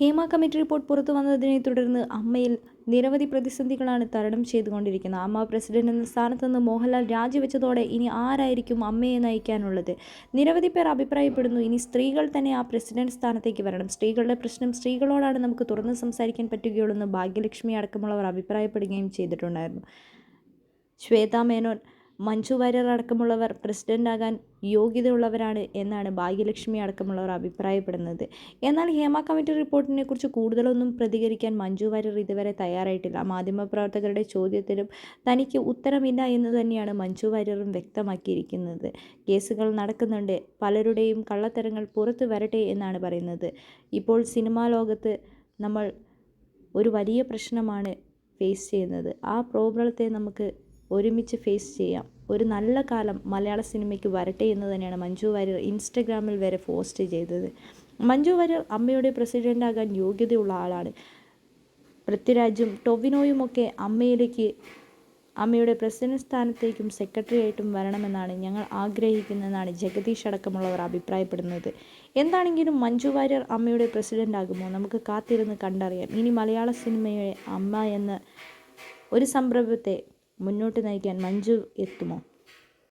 Hema committee report പുറത്തു വന്നതിനെ തുടർന്ന് അമ്മയിൽ നിരവധി പ്രതിസന്ധികളാണ് തരണം ചെയ്തുകൊണ്ടിരിക്കുന്നത്. അമ്മ പ്രസിഡന്റ് എന്ന സ്ഥാനത്ത് നിന്ന് മോഹൻലാൽ രാജിവെച്ചതോടെ ഇനി ആരായിരിക്കും അമ്മയെ നയിക്കാനുള്ളത്? നിരവധി പേർ അഭിപ്രായപ്പെടുന്നു ഇനി സ്ത്രീകൾ തന്നെ ആ പ്രസിഡന്റ് സ്ഥാനത്തേക്ക് വരണം. സ്ത്രീകളുടെ പ്രശ്നം സ്ത്രീകളോടാണ് നമുക്ക് തുറന്ന് സംസാരിക്കാൻ പറ്റുകയുള്ളൂ എന്ന് ഭാഗ്യലക്ഷ്മി അടക്കമുള്ളവർ അഭിപ്രായപ്പെടുകയും ചെയ്തിട്ടുണ്ടായിരുന്നു. ശ്വേതാ മേനോൻ മഞ്ജു വാര്യർ അടക്കമുള്ളവർ പ്രസിഡന്റാകാൻ യോഗ്യതയുള്ളവരാണ് എന്നാണ് ഭാഗ്യലക്ഷ്മി അടക്കമുള്ളവർ അഭിപ്രായപ്പെടുന്നത്. എന്നാൽ ഹേമ കമ്മിറ്റി റിപ്പോർട്ടിനെ കുറിച്ച് കൂടുതലൊന്നും പ്രതികരിക്കാൻ മഞ്ജു വാര്യർ ഇതുവരെ തയ്യാറായിട്ടില്ല. മാധ്യമപ്രവർത്തകരുടെ ചോദ്യത്തിലും തനിക്ക് ഉത്തരമില്ല എന്ന് തന്നെയാണ് മഞ്ജു വാര്യറും വ്യക്തമാക്കിയിരിക്കുന്നത്. കേസുകൾ നടക്കുന്നുണ്ട്. പലരുടെയും കള്ളത്തരങ്ങൾ പുറത്തു വരട്ടെ എന്നാണ് പറയുന്നത്. ഇപ്പോൾ സിനിമാ ലോകത്ത് നമ്മൾ ഒരു വലിയ പ്രശ്നമാണ് ഫേസ് ചെയ്യുന്നത്. ആ പ്രോബ്ലത്തെ നമുക്ക് ഒരുമിച്ച് ഫേസ് ചെയ്യാം. ഒരു നല്ല കാലം മലയാള സിനിമയ്ക്ക് വരട്ടെ എന്ന് തന്നെയാണ് മഞ്ജു വാര്യർ ഇൻസ്റ്റഗ്രാമിൽ വരെ പോസ്റ്റ് ചെയ്തത്. മഞ്ജു വാര്യർ അമ്മയുടെ പ്രസിഡന്റാകാൻ യോഗ്യതയുള്ള ആളാണ്. പൃഥ്വിരാജും ടൊവിനോയുമൊക്കെ അമ്മയിലേക്ക് അമ്മയുടെ പ്രസിഡന്റ് സ്ഥാനത്തേക്കും സെക്രട്ടറി ആയിട്ടും വരണമെന്നാണ് ഞങ്ങൾ ആഗ്രഹിക്കുന്നതെന്നാണ് ജഗദീഷ് അടക്കമുള്ളവർ അഭിപ്രായപ്പെടുന്നത്. എന്താണെങ്കിലും മഞ്ജു വാര്യർ അമ്മയുടെ പ്രസിഡന്റ് ആകുമോ നമുക്ക് കാത്തിരുന്ന് കണ്ടറിയാം. ഇനി മലയാള സിനിമയുടെ അമ്മ എന്ന ഒരു സംരംഭത്തെ മുന്നോട്ട് നയിക്കാൻ മഞ്ജു എത്തുമോ?